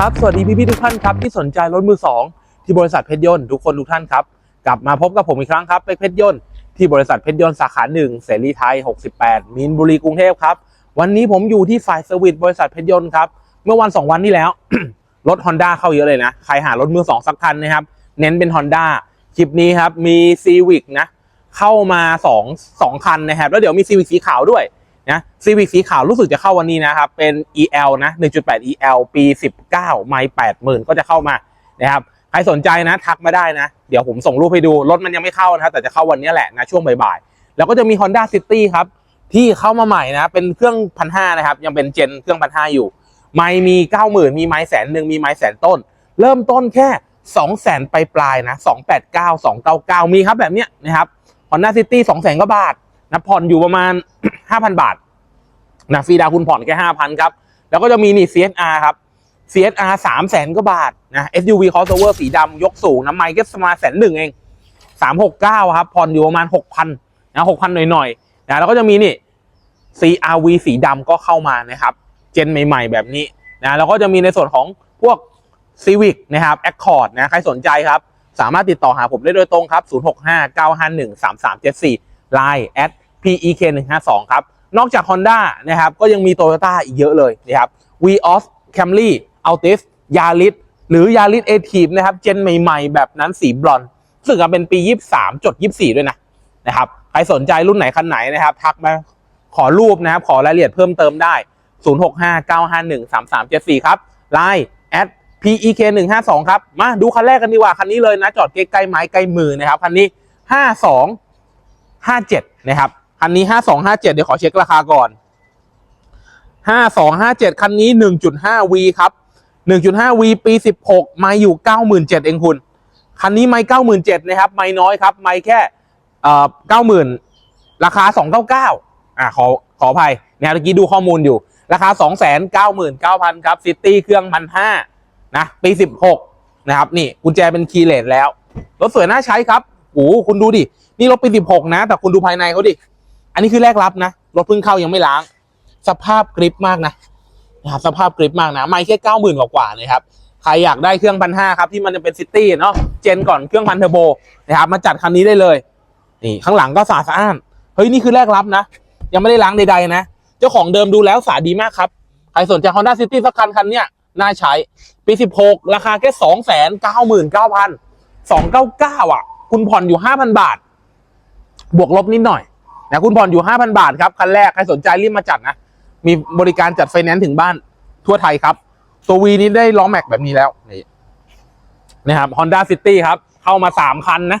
ครับ สวัสดีพี่ๆทุกท่านครับที่สนใจรถมือสองที่บริษัทเพชรยนต์ทุกคนทุกท่านครับ กลับมาพบกับผมอีกครั้งครับเป็กเพชรยนต์ที่บริษัทเพชรยนต์สาขาหนึ่งเสรีไทย 68 มีนบุรีกรุงเทพครับ วันนี้ผมอยู่ที่ฝ่ายเซอร์วิสบริษัทเพชรยนต์ครับ เมื่อวัน 2 วันที่แล้ว รถ Honda เข้าเยอะเลยนะ ใครหารถมือสองสักคันนะครับ เน้นเป็น Honda คลิปนี้ครับมี Civic นะเข้ามา 2 2 คันนะครับแล้วเดี๋ยวมี Civic สีขาวด้วย นะ Civic สีขาวรู้สึกจะเข้าวันนี้นะครับ เป็น EL นะ 1.8 EL ปี 19 ไม่80,000 ก็จะเข้ามานะครับ ใครสนใจนะทักมาได้นะ เดี๋ยวผมส่งรูปให้ดู รถมันยังไม่เข้านะครับ แต่จะเข้าวันนี้แหละนะ ช่วงบ่ายๆ แล้วก็จะมี Honda City ครับ ที่เข้ามาใหม่นะ เป็นเครื่องพันห้านะครับ ยังเป็นเจนเครื่องพันห้าอยู่ ไม่มี 90,000 มีไม้แสนหนึ่งมีไม้แสนต้น เริ่มต้นแค่2 0 0แสนปลายปลายๆนะ 289 299 มีครับแบบเนี้ยนะครับ Honda City 2 0 0แสนกว่าบาทนะผ่อนอยู่ประมาณ 5,000 บาท นะฟรีดาวคุณผ่อนแค่5,000ครับ แล้วก็จะมีนี่ CSR ครับ CSR 3 0 0แสนกว่าบาทนะ SUV crossover สีดำยกสูงน้ำไมค์ก็ประมาณแสนหนึ่งเอง369ครับผ่อนอยู่ประมาณ6,000นนะ6,000หน่อยๆนะแล้วก็จะมีนี่ CRV สีดำก็เข้ามานะครับ เจนใหม่ ๆ แบบนี้นะแล้วก็จะมีในส่วนของพวก Civic นะครับ Accord นะใครสนใจครับ สามารถติดต่อหาผมได้โดยตรงครับ 0659513374 Line at PEK152 ครับ นอกจาก Honda นะครับก็ยังมี Toyota อีกเยอะเลยนะครับ Vios Camry Altis Yaris หรือ Yaris a t i v นะครับเจนใหม่ๆ แบบนั้นสีบลอนด์สึกว่าเป็นปี 23 จด 24 ด้วยนะนะครับใครสนใจรุ่นไหนคันไหนนะครับ ทักมาขอรูปนะครับ ขอรายละเอียดเพิ่มเติมได้ 0659513374 ครับ Line at PEK 1 5 2 ครับ มาดูคันแรกกันดีกว่า คันนี้เลยนะ จอดใกล้ๆไม้ใกล้มือนะครับ คันนี้ 52 57 นะครับ คันนี้52 57เจ็ดเดี๋ยวขอเช็คราคาก่อน52 57คันนี้1.5 V ครับ1.5 V ปี16ไม่อยู่97,000เจ็ดเองคุณ คันนี้ไม่97,000นเจ็ดนะครับ ไม่น้อยครับ ไม่แค่เอ่อ90,000ราคา299อ่าขอขออภัยนะเมื่อกี้ดูข้อมูลอยู่ ราคา299,000ครับซิตี้เครื่องพันห้านะปี16นะครับ นี่กุญแจเป็นคีย์เลสแล้วรถสวยน่าใช้ครับโอ้คุณดูดิ นี่รถปี16นะ แต่คุณดูภายในเขาดิ อันนี้คือแรกรับนะ รถเพิ่งเข้ายังไม่ล้าง สภาพกริปมากนะนะครับสภาพกริปมากนะ ไม่แค่90,000กว่ากว่าๆนะครับ ใครอยากได้เครื่องพันห้าครับที่มันจะเป็นซิตี้เนาะ เจนก่อนเครื่องพันเทอร์โบนะครับมาจัดคันนี้ได้เลย นี่ข้างหลังก็สะอาดสะอ้านเฮ้ยนี่คือแรกรับนะ ยังไม่ได้ล้างใดๆนะ เจ้าของเดิมดูแล้วสาดีมากครับ ใครสนใจ Honda City สักคันคันเนี้ยน่าใช้ ปี 16 ราคาแค่ 2 9 9 9 0 299 อะ คุณผ่อนอยู่ 5,000 บาท บวกลบนิดหน่อย นะคุณผ่อนอยู่ 5,000 บาทครับ คันแรก ใครสนใจรีบมาจัดนะ มีบริการจัดไฟแนนซ์ถึงบ้านทั่วไทยครับ ตัววีนี้ได้ล้อแม็กแบบนี้แล้วนี่นะครับ Honda City ครับ เข้ามา 3 คันนะ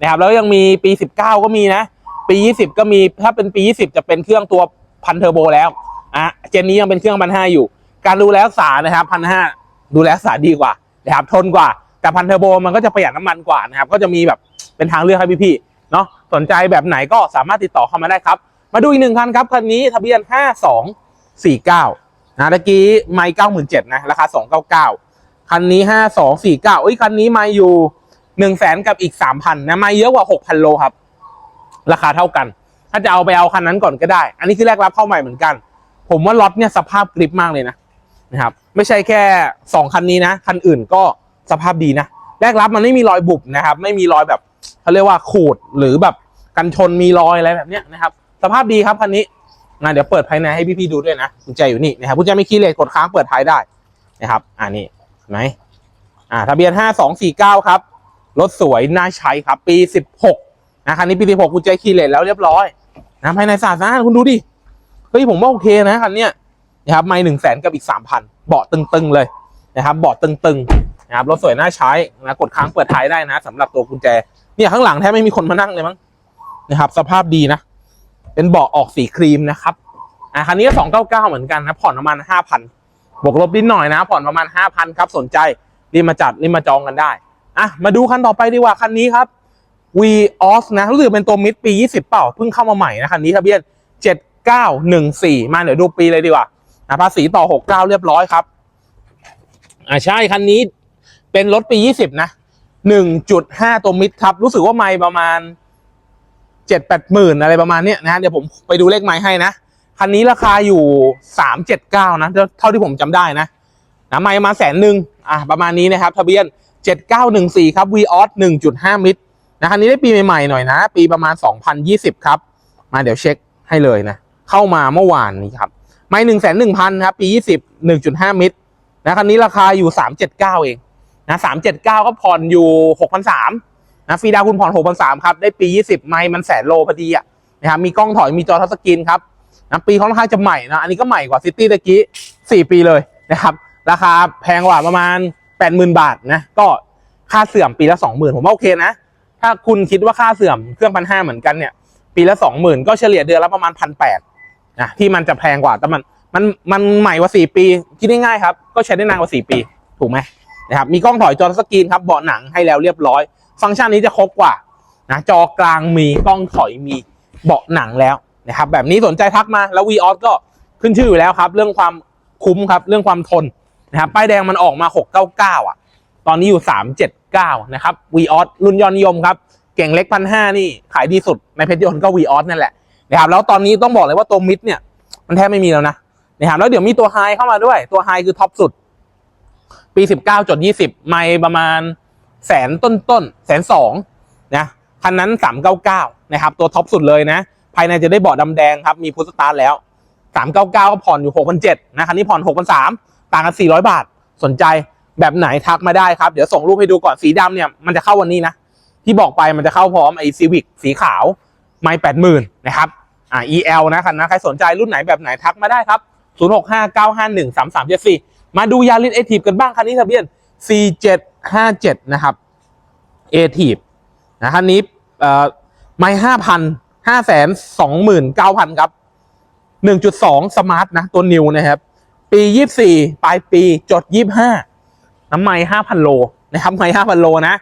นะครับ แล้วยังมีปี 19 ก็มีนะ ปี 20 ก็มี ถ้าเป็นปี 20 จะเป็นเครื่องตัวพันเทอร์โบแล้วอะเจนนี้ยังเป็นเครื่องพันห้าอยู่ การดูแลรักษานะครับพันห้าดูแลรักษาดีกว่านะครับทนกว่า แต่พันเทอร์โบมันก็จะประหยัดน้ำมันกว่านะครับ ก็จะมีแบบเป็นทางเลือกให้พี่ๆเนาะ สนใจแบบไหนก็สามารถติดต่อเข้ามาได้ครับ มาดูอีกหนึ่งคันครับ คันนี้ทะเบียน 5249นะตะกี้ไม่97,000นะ ราคา 299 คันนี้ 5249เอ้ยคันนี้ไม่อยู่1 0 0 0 0แสนกับอีก 3,000นะไม่เยอะกว่า 6,000 โลครับ ราคาเท่ากัน ถ้าจะเอาไปเอาคันนั้นก่อนก็ได้ อันนี้คือแรกรับเข้าใหม่เหมือนกัน ผมว่าล็อตเนี่ยสภาพกริปมากเลยนะนะครับไม่ใช่แค่ 2 คันนี้นะ คันอื่นก็สภาพดีนะ แรกรับมันไม่มีรอยบุบนะครับ ไม่มีรอยแบบ เขาเรียกว่าขูดหรือแบบกันชนมีรอยอะไรแบบเนี้ยนะครับสภาพดีครับคันนี้นะเดี๋ยวเปิดภายในให้พี่ๆดูด้วยนะกุญแจอยู่นี่นะครับกุญแจไม่คีย์เลสกดค้างเปิดท้ายได้นะครับอ่านี่เห็นไหมอ่าทะเบียน 5249 ครับรถสวยน่าใช้ครับ ปี 16นะคันนี้ปี 16กุญแจคีย์เลสแล้วเรียบร้อยนะภายในสะอาดสะอานคุณดูดิเฮ้ยผมว่าโอเคนะคันเนี้ยนะครับไม่หนึ่งแสนกับอีกสามพันเบาะตึงๆเลยนะครับเบาะตึงๆนะครับรถสวยน่าใช้นะกดค้างเปิดท้ายได้นะสำหรับตัวกุญแจ เนี่ยข้างหลังแทบไม่มีคนมานั่งเลยมั้งนะครับ สภาพดีนะ เป็นเบาะออกสีครีมนะครับอะคันนี้ก็สองเก้าเก้าเหมือนกันนะผ่อนประมาณห้าพันบวกลบนิดหน่อยนะ ผ่อนประมาณห้าพันครับสนใจรีบมาจัดรีบมาจองกันได้อะมาดูคันต่อไปดีกว่าคันนี้ครับ V o s นะรู้สึกเป็นตัวมิดปี 20 เปล่าเพิ่งเข้ามาใหม่นะคันนี้ทะเบียน 7914 มาเดี๋ยวดูปีเลยดีกว่านะภาษีต่อ 69 เรียบร้อยครับอ่าใช่คันนี้เป็นรถปี 20 นะ 1.5 ตัวมิดครับ รู้สึกว่าไม่ประมาณ 7-8หมื่นอะไรประมาณเนี้ยนะเดี๋ยวผมไปดูเลขไม้ให้นะ คันนี้ราคาอยู่ 379 นะ เท่าที่ผมจำได้นะนะไม่มาแสนหนึ่งอะประมาณนี้นะครับ ทะเบียน 7914 ครับ v ีออส1.5 มิตรนะคันนี้ได้ปีใหม่ๆหน่อยนะ ปีประมาณ 2020 ครับ มาเดี๋ยวเช็คให้เลยนะ เข้ามาเมื่อวานนี้ครับ ไม่หนึ่งแสนหนึ่งพันครับ ปี 20 1.5 มิตรนะคันนี้ราคาอยู่ 379 เอง นะ379ก็ผ่อนอยู่6,300นสามนะฟรีดาวคุณผ่อน6,300ครับ ได้ปี20ไม่มันแสนโลพอดีอะนะครับมีกล้องถอยมีจอทัชสกรีนครับนะปีค่อนข้างจะใหม่นะ อันนี้ก็ใหม่กว่าซิตี้ตะกี้4ปีเลยนะครับ ราคาแพงกว่าประมาณ80,000บาทนะ ก็ค่าเสื่อมปีละ20,000ผมว่าโอเคนะ ถ้าคุณคิดว่าค่าเสื่อมเครื่องพันห้าเหมือนกันเนี่ยปีละ20,000ก็เฉลี่ยเดือนละประมาณ1,800นะที่มันจะแพงกว่าแต่มันมันมันใหม่กว่า4ปีคิดง่ายๆครับ ก็ใช้ได้นานกว่า4ปี ถูกไหม นะครับมีกล้องถอยจอสกรีนครับเบาะหนังให้แล้วเรียบร้อย ฟังก์ชันนี้จะครบกว่านะจอกลางมีกล้องถอยมีเบาะหนังแล้วนะครับแบบนี้สนใจทักมาแล้ว v ีออสก็ขึ้นชื่ออยู่แล้วครับ เรื่องความคุ้มครับเรื่องความทนนะครับป้ายแดงมันออกมา 699 อะ ตอนนี้อยู่ 379 นะครับ v ีออสรุ่นยอดนิยมครับ เก่งเล็กพันห้านี่ขายดีสุดในเพชรยนต์ก็ v ีออสนั่นแหละนะครับแล้วตอนนี้ต้องบอกเลยว่าตัวมิดเนี่ยมันแทบไม่มีแล้วนะนะครับแล้วเดี๋ยวมีตัวไฮเข้ามาด้วยตัวไฮคือท็อปสุด ปี19จด20ไม่ประมาณแสนต้นต้นแสนสองนะคันนั้น399นะครับตัวท็อปสุดเลยนะ ภายในจะได้เบาะดำแดงครับ มีพุทสตาร์แล้ว399ก็ผ่อนอยู่6,700นะคันนี้ผ่อน6,300ต่างกัน400บาทสนใจแบบไหนทักมาได้ครับ เดี๋ยวส่งรูปให้ดูก่อนสีดำเนี่ยมันจะเข้าวันนี้นะ ที่บอกไปมันจะเข้าพร้อมไอซีวิกสีขาวไม่แปดหมื่นนะครับอ่า EL นะคันนะใครสนใจรุ่นไหนแบบไหนทักมาได้ครับ 0 6 5 9 5 1 3 3 7 4 มาดูยาริสเอทีฟกันบ้างคันนี้ทะเบียน 4757 นะครับเอทีฟนะคันนี้เอ่อไม่ห้าพันห้าแสนสองหมื่นเก้าพันครับ1.2สองสมาร์ทนะ ตัวนิวนะครับ ปี24ปลายปีจด25น้ำไม้5,000โลนะครับไม้5,000โลนะ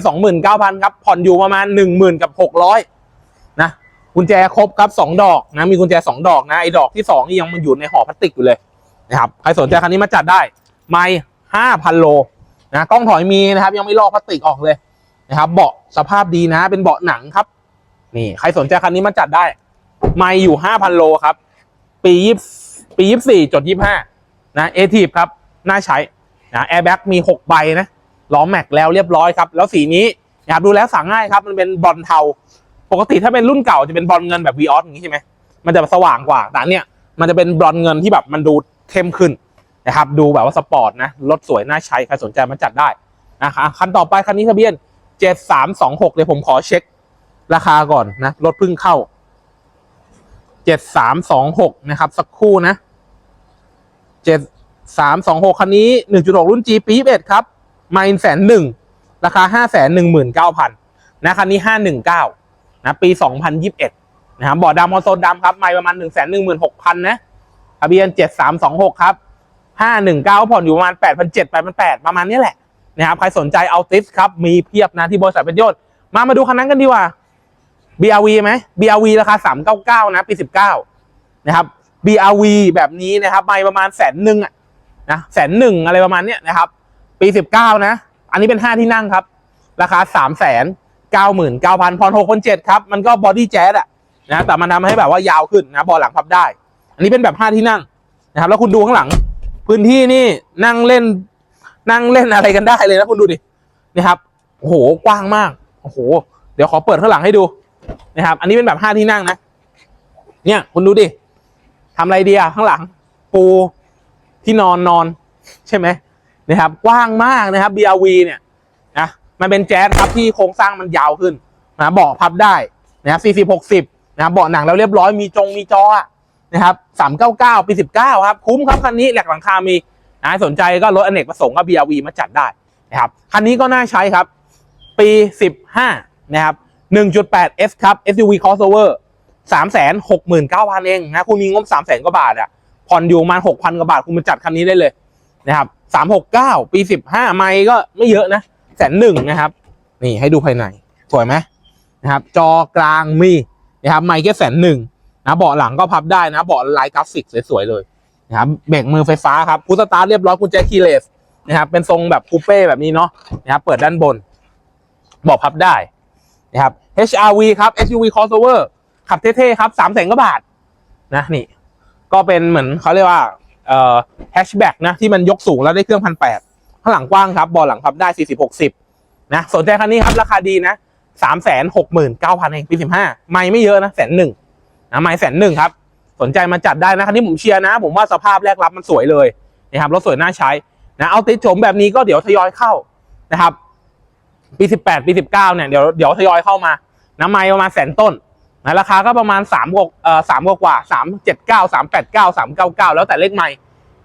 529,000ครับ ผ่อนอยู่ประมาณ10,000กับ600นะกุญแจครบครับ2ดอกนะ มีกุญแจ2ดอกนะ ไอ้ดอกที่2นี่ยังมันอยู่ในห่อพลาสติกอยู่เลย นะครับใครสนใจคันนี้มาจัดได้ ไม่5,000โลนะกล้องถอยมีนะครับ ยังไม่ลอกพลาสติกออกเลยนะครับ เบาะสภาพดีนะ เป็นเบาะหนังครับ นี่ใครสนใจคันนี้มาจัดได้ ไม่อยู่5,000โลครับ ปียี่ปียี่สี่จดยี่ห้านะเอทีฟครับ น่าใช้นะแอร์แบ็กมี6ใบนะล้อแม็กแล้วเรียบร้อยครับ แล้วสีนี้นะครับดูแล้วสั่งง่ายครับ มันเป็นบอลเทา ปกติถ้าเป็นรุ่นเก่าจะเป็นบอลเงินแบบวีออสอย่างนี้ใช่ไหมมันจะสว่างกว่าแต่เนี่ยมันจะเป็นบอลเงินที่แบบมันดู เข้มขึ้นนะครับ ดูแบบว่าสปอร์ตนะ รถสวยน่าใช้ ใครสนใจมาจัดได้นะครับคันต่อไปคันนี้ทะเบียน 7326 เดี๋ยวผมขอเช็คราคาก่อนนะ รถเพิ่งเข้าเจ็ดสามสองหกนะครับ สักครู่นะเจ็ดสามสองหกคันนี้หนึ่งจุดหกรุ่น G ปีเอ็ดครับมาอินแสนหนึ่งราคาห้าแสนหนึ่งหมื่นเก้าพันนะคันนี้ห้าหนึ่งเก้านะ ปีสองพันยิบเอ็ดนะครับบอดดำมอโซนดำครับ ไม่ประมาณหนึ่งแสนหนึ่งหมื่นหกพันนะ ทะเบียนเจ็ดสามสองหกครับห้าหนึ่งเก้าผ่อนอยู่ประมาณแปดพันเจ็ดแปดพันแปดประมาณนี้แหละนะครับใครสนใจเอาติสครับ มีเพียบนะที่บริษัทเป็นยศมามาดูคันนั้นกันดีกว่า BRV ไหม BRV ราคา 399 นะ ปี 19 นะครับ BRV แบบนี้นะครับไม่ประมาณแสนหนึ่งอะนะแสนหนึ่งอะไรประมาณเนี้ยนะครับ ปี 19 นะ อันนี้เป็น 5 ที่นั่งครับ ราคา 3 9 9 0 0 0พร6 7ครับ มันก็บอดี้แจ๊สอะนะแต่มันทำให้แบบว่ายาวขึ้นนะบอหลังพับได้ อันนี้เป็นแบบ5ที่นั่งนะครับ แล้วคุณดูข้างหลัง พื้นที่นี่นั่งเล่น นั่งเล่นอะไรกันได้เลยนะคุณดูดินะครับโอ้โหกว้างมากโอ้โห เดี๋ยวขอเปิดข้างหลังให้ดูนะครับ อันนี้เป็นแบบห้าที่นั่งนะ เนี่ยคุณดูดิทำอะไรดีอะข้างหลัง ปูที่นอนนอน ใช่ไหมนะครับ กว้างมากนะครับ BRV เนี่ยนะมันเป็นแจ๊สครับที่โครงสร้างมันยาวขึ้นนะเบาะพับได้นะครับ40 60นะครับเบาะหนังแล้วเรียบร้อยมีจงมีจออะ นะครับ399ปี19ครับ คุ้มครับคันนี้แหลกหลังคามีนะสนใจก็รถอเนกประสงค์ก็ BRV มาจัดได้นะครับคันนี้ก็น่าใช้ครับ ปี15นะครับ1.8 S ครับ SUV crossover 369,000เก้าพันเองนะคุณมีงบ300,000กว่าบาทอะผ่อนอยู่มาณ6,000กว่าบาทคุณมาจัดคันนี้ได้เลยนะครับ369ปี15ไม่ก็ไม่เยอะนะแสนหนึ่งนะครับ นี่ให้ดูภายใน สวยไหมนะครับ จอกลางมีนะครับไม่แค่แสนหนึ่ง นะเบาะหลังก็พับได้นะเบาะลายกราฟิกสวยๆเลยนะครับเบรกมือไฟฟ้าครับพุทสตาร์เรียบร้อยกุญแจคีย์เลสนะครับเป็นทรงแบบคูเป้แบบนี้เนาะนะครับเปิดด้านบนเบาะพับได้นะครับ HRV ครับ SUV crossover ขับเท่ๆครับสามแสนกว่าบาทนะนี่ ก็เป็นเหมือนเขาเรียกว่าเอ่อแฮชแบ็กนะที่มันยกสูงแล้วได้เครื่องพันแปดข้างหลังกว้างครับเบาะหลังพับได้สี่สิบหกสิบนะสนใจคันนี้ครับราคาดีนะสามแสนหกหมื่นเก้าพันเองปีสิบห้าไม่ไม่เยอะนะแสนหนึ่ง นะไม่แสนหนึ่งครับ สนใจมาจัดได้นะคันนี้ผมเชียร์นะ ผมว่าสภาพแรกรับมันสวยเลยนะครับรถสวยน่าใช้นะเอาติดชมแบบนี้ก็เดี๋ยวทยอยเข้านะครับ ปีสิบแปดปีสิบเก้าเนี่ยเดี๋ยวเดี๋ยวทยอยเข้ามานะไม่ประมาณแสนต้นนะราคาก็ประมาณสามกเอ่อสามกว่ากว่าสามเจ็ดเก้าสามแปดเก้าสามเก้าเก้าแล้วแต่เลขไม่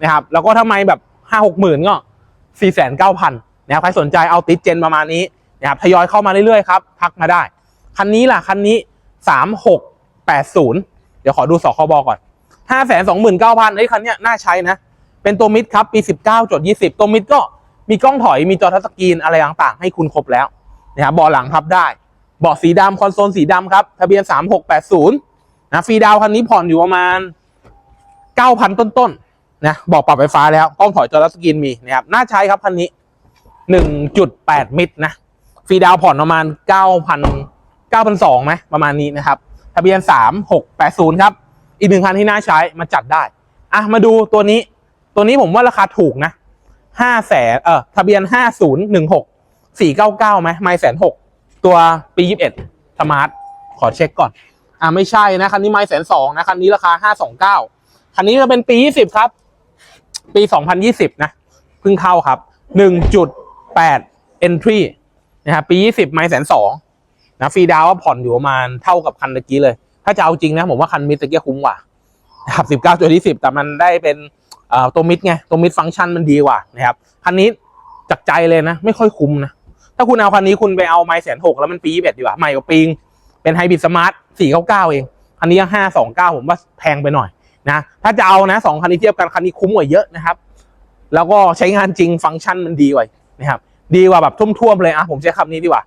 นะครับ แล้วก็ถ้าไม่แบบห้าหกหมื่นก็สี่แสนเก้าพันนะครับใครสนใจเอาติดเจนประมาณนี้นะครับทยอยเข้ามาเรื่อยๆครับทักมาได้ คันนี้ล่ะคันนี้สามหก แปดศูนย์เดี๋ยวขอดูสคบก่อนห้าแสนสองหมื่นเก้าพันไอ้ยคันเนี้ยน่าใช้นะ เป็นตัวมิดครับ ปีสิบเก้าจดยี่สิบตัวมิดก็มีกล้องถอยมีจอทัชสกรีนอะไรต่างๆ ให้คุณครบแล้วนะครับเบาะหลังพับได้เบาะสีดำคอนโซลสีดำครับ ทะเบียนสามหกแปดศูนย์นะฟรีดาวคันนี้ผ่อนอยู่ประมาณเก้าพันต้นๆนะบอกปรับไฟฟ้าแล้วกล้องถอยจอทัชสกรีนมีนะครับน่าใช้ครับคันนี้หนึ่งจุดแปดมิดนะฟรีดาวผ่อนประมาณเก้าพันเก้าพันสองไหมประมาณนี้นะครับะเบียนสามหกแปดศูนย์ครับ อีกหนึ่งคันที่น่าใช้มาจัดได้ อะ มาดูตัวนี้ ตัวนี้ผมว่าราคาถูกนะห้าแสนเออทะเบียนห้าศูนย์หนึ่งหกสี่เก้าเก้าไหมไม่แสนหกตัวปียี่สิบเอ็ดสมาร์ทขอเช็คก่อน อะ ไม่ใช่นะ คันนี้ไม่แสนสองนะ คันนี้ราคาห้าสองเก้าคันนี้จะเป็นปียี่สิบครับ ปีสองพันยี่สิบนะเพิ่งเข้าครับหนึ่งจุดแปด entry นะครับปียี่สิบไม่แสนสอง นะฟรีดาวว่าผ่อนอยู่ประมาณเท่ากับคันตะกี้เลย ถ้าจะเอาจริงนะผมว่าคันมิตะกี้คุ้มกว่านะครับสิบเก้าจุดที่สิบแต่มันได้เป็นตัวมิดไงตัวมิดฟังก์ชันมันดีกว่านะครับคันนี้จากใจเลยนะ ไม่ค่อยคุ้มนะ ถ้าคุณเอาคันนี้คุณไปเอาไมแสนหกแล้วมันปียี่สิบเอ็ดดีกว่าใหม่กว่าปิงเป็นไฮบริดสมาร์ทสี่เก้าเก้าเองคันนี้ห้าสองเก้าผมว่าแพงไปหน่อยนะถ้าจะเอานะสองคันนี้เทียบกันคันนี้คุ้มกว่าเยอะนะครับ แล้วก็ใช้งานจริงฟังก์ชันมันดีกว่านะครับดีกว่าแบบทุ่วมๆเลยอะผมใช้คำนี้ดีกว่า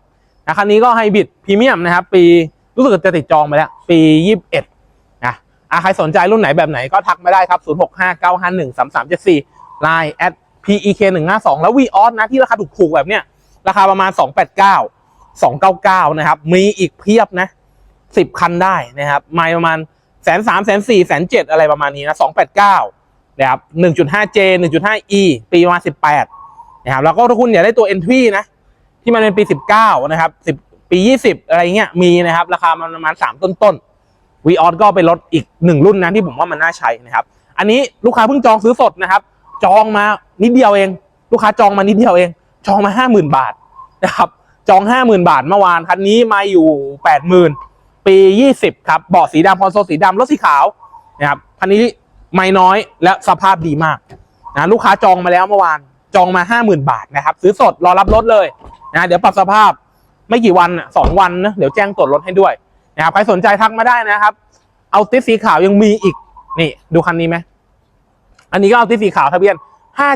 นะคันนี้ก็ไฮบริดพรีเมียมนะครับปีรู้สึกจะติดจองไปแล้ว ปียี่สิบเอ็ดนะอะใครสนใจรุ่นไหนแบบไหนก็ทักมาได้ครับ0 6 5 9 5 1 3 3 7 4 Line at PEK 1 5 2แล้ว v ีออสนะที่ราคาถูกๆแบบเนี้ยราคาประมาณ289 299นะครับ มีอีกเพียบนะ10คันได้นะครับไม่ประมาณแสนสามแสนสี่แสนเจ็ดอะไรประมาณนี้นะ289นะครับ 1.5J 1.5E ปีประมาณ18นะครับแล้วก็ถ้าคุณอยากได้ตัว entry นะ ที่มันเป็นปี 19 นะครับ 10 ปี 20 อะไรเงี้ยมีนะครับ ราคามันประมาณ 3 ต้นต้นวีออสก็เป็นรถอีกหนึ่งรุ่นนะที่ผมว่ามันน่าใช้นะครับ อันนี้ลูกค้าเพิ่งจองซื้อสดนะครับ จองมานิดเดียวเอง ลูกค้าจองมานิดเดียวเอง จองมา 50,000 บาทนะครับจอง 50,000 บาทเมื่อวานคันนี้มาอยู่ 80,000 ปี 20 ครับเบาะสีดำคอนโซลสีดำรถสีขาวนะครับคันนี้ไม่น้อยและสภาพดีมากนะลูกค้าจองมาแล้วเมื่อวาน จองมา 50,000 บาทนะครับซื้อสดรอรับรถเลยนะเดี๋ยวปรับสภาพไม่กี่วันสองวันนะเดี๋ยวแจ้งตรวจรถให้ด้วยนะครับใครสนใจทักมาได้นะครับ เอาติสสีขาวยังมีอีกนี่ดูคันนี้ไหมอันนี้ก็เอาติสสีขาวทะเบียน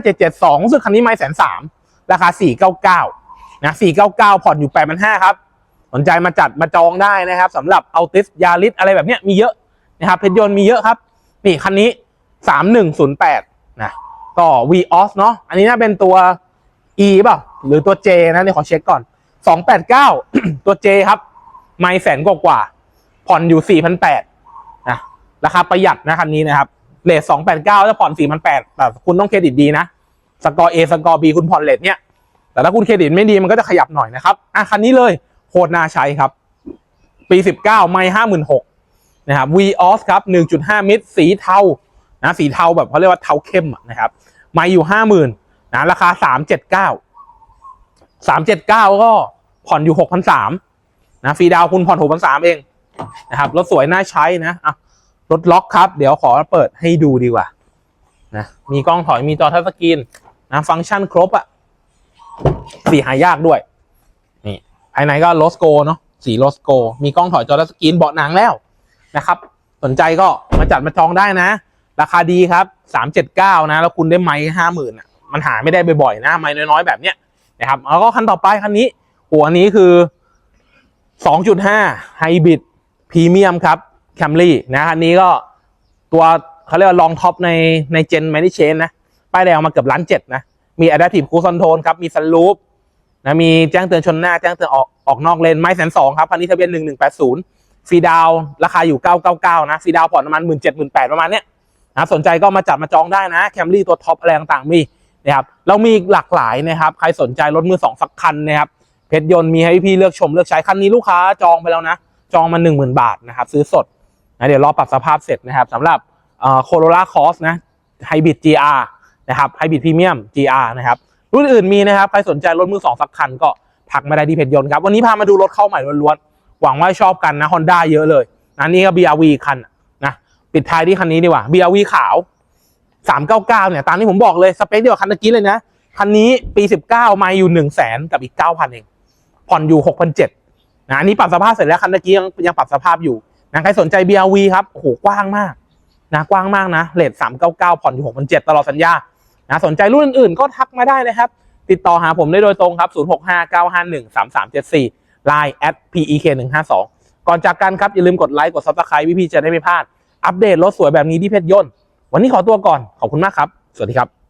5772รู้สึกคันนี้ไม่แสนสามราคา 499นะ499 ผ่อนอยู่8,500ครับสนใจมาจัดมาจองได้นะครับสำหรับเอาติสยาริสอะไรแบบเนี้ยมีเยอะนะครับเพชรยนต์มีเยอะครับ นี่คันนี้ 3108นะ ก็ v o s เนาะอันนี้น่าเป็นตัว e เปล่าหรือตัว j นะเดี๋ยวขอเช็คก่อน 289 ตัว j ครับ ไม่แสนกว่า ผ่อนอยู่ 4,800นะราคาประหยัดนะคันนี้นะครับเลท289จะผ่อน 4,800แต่คุณต้องเครดิตดีนะ สกอร์ A สกอร์ B คุณผ่อนเลทเนี่ย แต่ถ้าคุณเครดิตไม่ดีมันก็จะขยับหน่อยนะครับอะคันนี้เลยโคตรน่าใช้ครับ ปี 19 ไม่ 56นะครับ v o s ครับ 1.5 มิตรสีเทา นะสีเทาแบบเขาเรียกว่าเทาเข้มนะครับมาอยู่ห้าหมื่นนะราคาสามเจ็ดเก้าสามเจ็ดเก้าก็ผ่อนอยู่หกพันสามนะฟรีดาวคุณผ่อนหกพันสามเองนะครับรถสวยน่าใช้นะอะรถล็อกครับ เดี๋ยวขอเปิดให้ดูดีกว่านะมีกล้องถอยมีจอทัชสกรีนนะฟังก์ชันครบอะสีหายากด้วยนี่ภายในก็โลสโกเนาะสีโลสโก มีกล้องถอยจอทัชสกรีนเบาะหนังแล้วนะครับ สนใจก็มาจัดมาจองได้นะ ราคาดีครับสามเจ็ดเก้านะ แล้วคุณได้ไม้ห้าหมื่นมันหาไม่ได้บ่อยๆนะไม้น้อยๆแบบเนี้ยนะครับแล้วก็คันต่อไปคันนี้ หัวนี้คือสองจุดห้าไฮบริดพรีเมียมครับแคมรี่นะคันนี้ก็ตัวเขาเรียกว่าลองท็อปในในเจนแมนิเชนนะป้ายแดงมาเกือบล้านเจ็ดนะ มี Adaptive Cruise Control ครับ มีซันรูฟนะมีแจ้งเตือนชนหน้า แจ้งเตือนออกออกนอกเลนไม้แสนสองครับคันนี้ทะเบียนหนึ่งหนึ่งแปดศูนย์ฟรีดาว ราคาอยู่เก้าเก้าเก้านะฟรีดาวผ่อนประมาณหมื่นเจ็ดหมื่นแปดประมาณเนี้ย นะสนใจก็มาจัดมาจองได้นะแคมรี่ตัวท็อปอะไรต่างๆมีนะครับเรามีหลากหลายนะครับ ใครสนใจรถมือสองสักคันนะครับเพชรยนต์มีให้พี่เลือกชมเลือกใช้คันนี้ลูกค้าจองไปแล้วนะ จองมา1 0,000 บาทนะครับ ซื้อสดนะเดี๋ยวรอปรับสภาพเสร็จนะครับสำหรับโคโรล่าคอสนะไฮบริด GR นะครับไฮบริดพรีเมียม GR นะครับรุ่นอื่นมีนะครับใครสนใจรถมือสองสักคันก็ทักมาได้ที่เพจยนต์ครับวันนี้พามาดูรถเข้าใหม่ล้วนๆหวังว่าชอบกันนะ Honda เยอะเลยนะนี่ก็ BRV คัน ปิดท้ายที่คันนี้ดีกว่า BRV ขาว 399 เนี่ย ตามที่ผมบอกเลย สเปคเดียวกับคันตะกี้เลยนะ คันนี้ปี 19 มาอยู่ 1 0 0 0 0แสนกับอีก 9,000 เอง ผ่อนอยู่ 6,700นะอันนี้ปรับสภาพเสร็จแล้วคันตะกี้ยังยังปรับสภาพอยู่นะใครสนใจ BRV ครับโหกว้างมากนะกว้างมากนะเลท399 ผ่อนอยู่ 6,700ตลอดสัญญานะสนใจรุ่นอื่นๆก็ทักมาได้นะครับ ติดต่อหาผมได้โดยตรงครับ 0659513374 Line at pek152 ก่อนจากกันครับ อย่าลืมกดไลค์กด Subscribe พี่ๆจะได้ไม่พลาด อัปเดตรถสวยแบบนี้ที่เพชรยนต์ วันนี้ขอตัวก่อน ขอบคุณมากครับ สวัสดีครับ